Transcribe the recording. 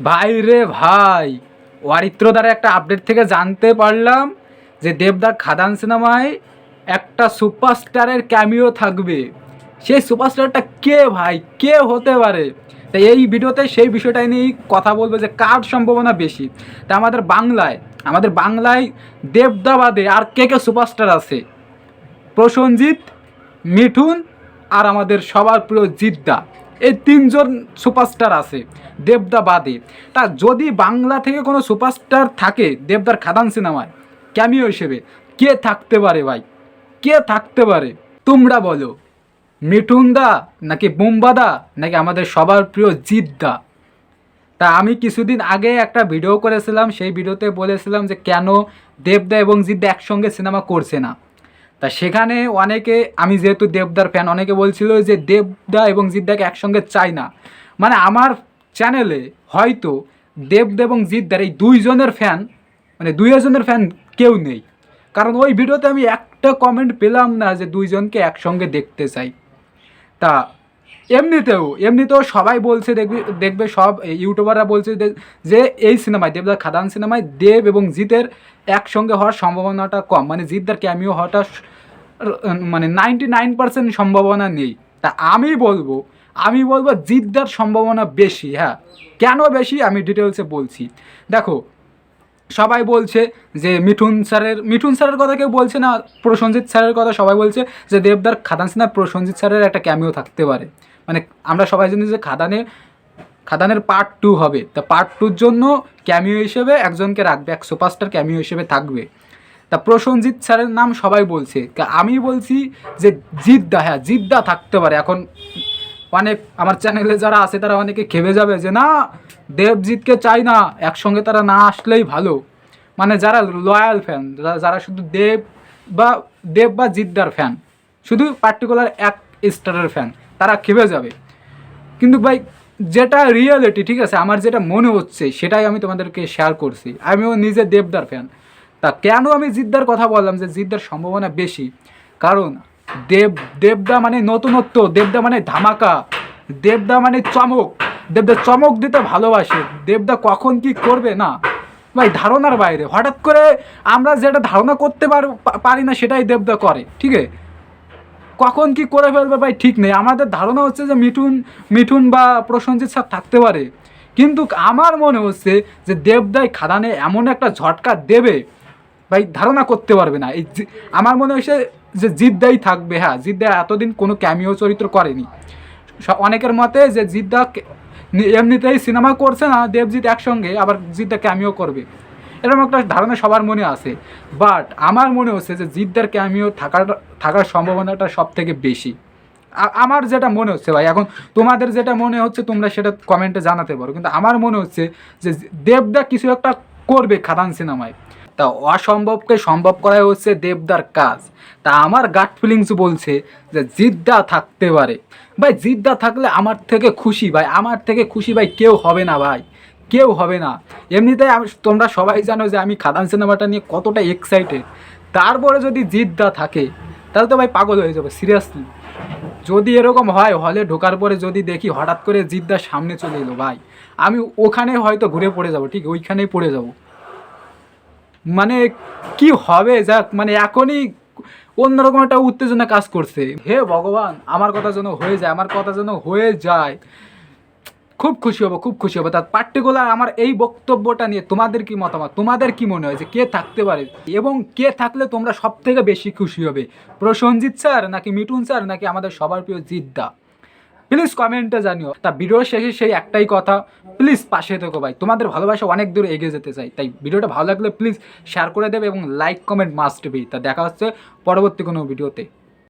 ভাই রে ভাই ওয়ারিত্র দ্বারা একটা আপডেট থেকে জানতে পারলাম যে দেবদার খাদান সিনেমায় একটা সুপারস্টারের ক্যামিও থাকবে। সেই সুপারস্টারটা কে ভাই? কে হতে পারে? তাই এই ভিডিওতে সেই বিষয়টা নিয়েই কথা বলব যে কার সম্ভাবনা বেশি। তা আমাদের বাংলায় আমাদের বাংলায় দেবদাবাদে আর কে কে সুপারস্টার আছে? প্রসঞ্জিৎ মিঠুন আর আমাদের সবার প্রিয় জিদ্দা। এই তিনজন সুপারস্টার আছে, দেবদা বাদে। তা যদি বাংলা থেকে কোনো সুপারস্টার থাকে দেবদার খাদান সিনেমায় ক্যামিও হিসেবে, কে থাকতে পারে ভাই? কে থাকতে পারে? তোমরা বলো। মিঠুন দা নাকি বুম্বাদা নাকি আমাদের সবার প্রিয় জিদ্দা? তা আমি কিছুদিন আগে একটা ভিডিও করেছিলাম, সেই ভিডিওতে বলেছিলাম যে কেন দেবদা এবং জিদ্দা একসঙ্গে সিনেমা করছে না। তা সেখানে অনেকে, আমি যেহেতু দেবদার ফ্যান অনেকে বলছিল যে দেবদা এবং জিদ্দাকে একসঙ্গে চাই না। মানে আমার চ্যানেলে হয়তো দেবদা এবং জিদ্দার এই দুইজনের ফ্যান মানে দুইজনের ফ্যান কেউ নেই। কারণ ওই ভিডিওতে আমি একটা কমেন্ট পেলাম না যে দুইজনকে একসঙ্গে দেখতে চাই। তা এমনিতেও এমনিতেও সবাই বলছে দেখবি, দেখবে সব ইউটিউবাররা বলছে যে- এই সিনেমায় দেবদার খাদান সিনেমায় দেব এবং জিতের একসঙ্গে হওয়ার সম্ভাবনাটা কম। মানে জিতদার ক্যামিও হওয়াটা মানে নাইনটি নাইন পার্সেন্ট সম্ভাবনা নেই। তা আমি বলব আমি বলব জিতদার সম্ভাবনা বেশি হ্যাঁ। কেন বেশি? আমি ডিটেলসে বলছি। দেখো, সবাই বলছে যে মিঠুন স্যারের মিঠুন স্যারের কথা কেউ বলছে না, প্রসঞ্জিৎ স্যারের কথা সবাই বলছে যে দেবদার খাদান সিনহা প্রসঞ্জিৎ স্যারের একটা ক্যামিও থাকতে পারে। মানে আমরা সবাই জানি যে খাদানে খাদানের পার্ট টু হবে। তা পার্ট টুর জন্য ক্যামিও হিসেবে একজনকে রাখবে, এক সুপারস্টার ক্যামিও হিসেবে থাকবে। তা প্রসঞ্জিৎ স্যারের নাম সবাই বলছে। আমি বলছি যে জিদ্দা হ্যাঁ জিদ্দা থাকতে পারে। এখন অনেক আমার চ্যানেলে যারা আছে, তারা অনেকে খেপে যাবে যে না, দেবজিৎকে চাই না, একসঙ্গে তারা না আসলেই ভালো। মানে যারা লয়াল ফ্যান যারা শুধু দেব বা দেব বা জিদ্দার ফ্যান শুধু পার্টিকুলার এক স্টারের ফ্যান তারা খেপে যাবে। কিন্তু ভাই, যেটা রিয়েলিটি ঠিক আছে? আমার যেটা মনে হচ্ছে, সেটাই আমি তোমাদেরকে শেয়ার করছি। আমিও নিজে দেবদার ফ্যান তা কেন আমি জিদ্দার কথা বললাম যে জিদ্দার সম্ভাবনা বেশি? কারণ দেব, দেবদা মানে নতুনত্ব, দেবদা মানে ধামাকা, দেবদা মানে চমক। দেবদা চমক দিতে ভালোবাসে। দেবদা কখন কি করবে না? ভাই, ধারণার বাইরে। হঠাৎ করে আমরা যেটা ধারণা করতে পার- পারি না, সেটাই দেবদা করে, ঠিক আছে? কখন কি করে ফেলবে ভাই ঠিক নেই। আমাদের ধারণা হচ্ছে যে মিঠুন মিঠুন বা প্রসঞ্জিৎ স্যার থাকতে পারে। কিন্তু আমার মনে হচ্ছে যে দেবদাই খাদানে এমন একটা ঝটকা দেবে, ভাই ধারণা করতে পারবে না। এই আমার মনে হচ্ছে যে জিদ্দাই থাকবে হ্যাঁ জিদ্দা এতদিন কোনো ক্যামিও চরিত্র করেনি। অনেকের মতে যে জিদ্দা এমনিতেই সিনেমা করছে না, দেবজিৎ একসঙ্গে, আবার জিদ্দা ক্যামিও করবে। এরকম একটা ধারণা সবার মনে আছে। বাট আমার মনে হচ্ছে যে জিদ্দার ক্যামিও থাকার থাকার সম্ভাবনাটা সব থেকে বেশি আমার যেটা মনে হচ্ছে ভাই, এখন তোমাদের যেটা মনে হচ্ছে তোমরা সেটা কমেন্টে জানাতে পারো। কিন্তু আমার মনে হচ্ছে যে দেবদা কিছু একটা করবে খাদান সিনেমায়। তা অসম্ভবকে সম্ভব করাই হচ্ছে দেবদার কাজ। তা আমার গাট ফিলিংস বলছে যে জিদ্দা থাকতে পারে। ভাই, জিদ্দা থাকলে আমার থেকে খুশি ভাই, আমার থেকে খুশি ভাই কেউ হবে না ভাই। কেউ হবে না। এমনিতেই আমি তোমরা সবাই জানো যে আমি খাদান সিনেমাটা নিয়ে কতটা এক্সাইটেড তারপরে যদি জিদ্দা থাকে, তাহলে তো ভাই পাগল হয়ে যাবে সিরিয়াসলি যদি এরকম হয় হলে ঢোকার পরে যদি দেখি হঠাৎ করে জিদ্দা সামনে চলে এলো, ভাই, আমি ওখানে হয়তো ঘুরে পড়ে যাব, ঠিক? ওইখানেই পড়ে যাব। মানে কি হবে যাক মানে এখনই অন্যরকম একটা উত্তেজনা কাজ করছে। হে ভগবান, আমার কথা যেন হয়ে যায়, আমার কথা যেন হয়ে যায়। খুব খুশি হব, খুব খুশি হব। তার পার্টিকুলার আমার এই বক্তব্যটা নিয়ে তোমাদের কি মতামত? তোমাদের কি মনে হয় যে কে থাকতে পারে? এবং কে থাকলে তোমরা সব থেকে বেশি খুশি হবে? প্রসঞ্জিৎ স্যার নাকি মিঠুন স্যার নাকি আমাদের সবার প্রিয় জিদ্দা? প্লিজ কমেন্টে জানিও। তা ভিডিওর শেষে সেই একটাই কথা প্লিজ পাশে থেকো ভাই। তোমাদের ভালোবাসা অনেক দূর এগিয়ে যেতে চাই। তাই ভিডিওটা ভালো লাগলে প্লিজ শেয়ার করে দেবে এবং লাইক কমেন্ট মাস্ট বি তা দেখা হচ্ছে পরবর্তী কোনো ভিডিওতে